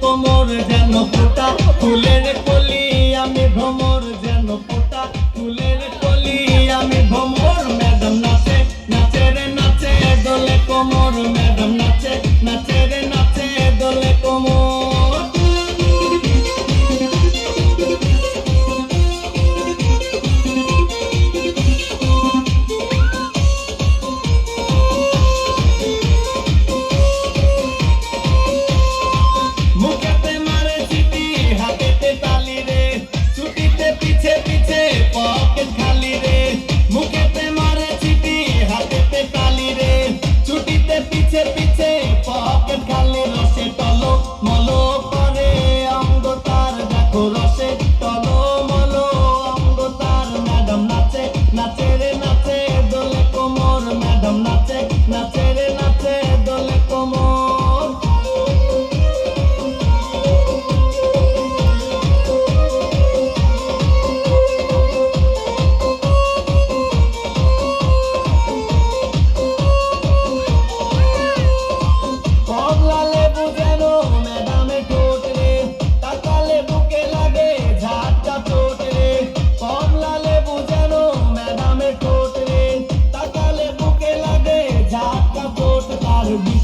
কোমর যেন ফুটা ফুলের কলি আমি ভ্রমণ them, not not. gotta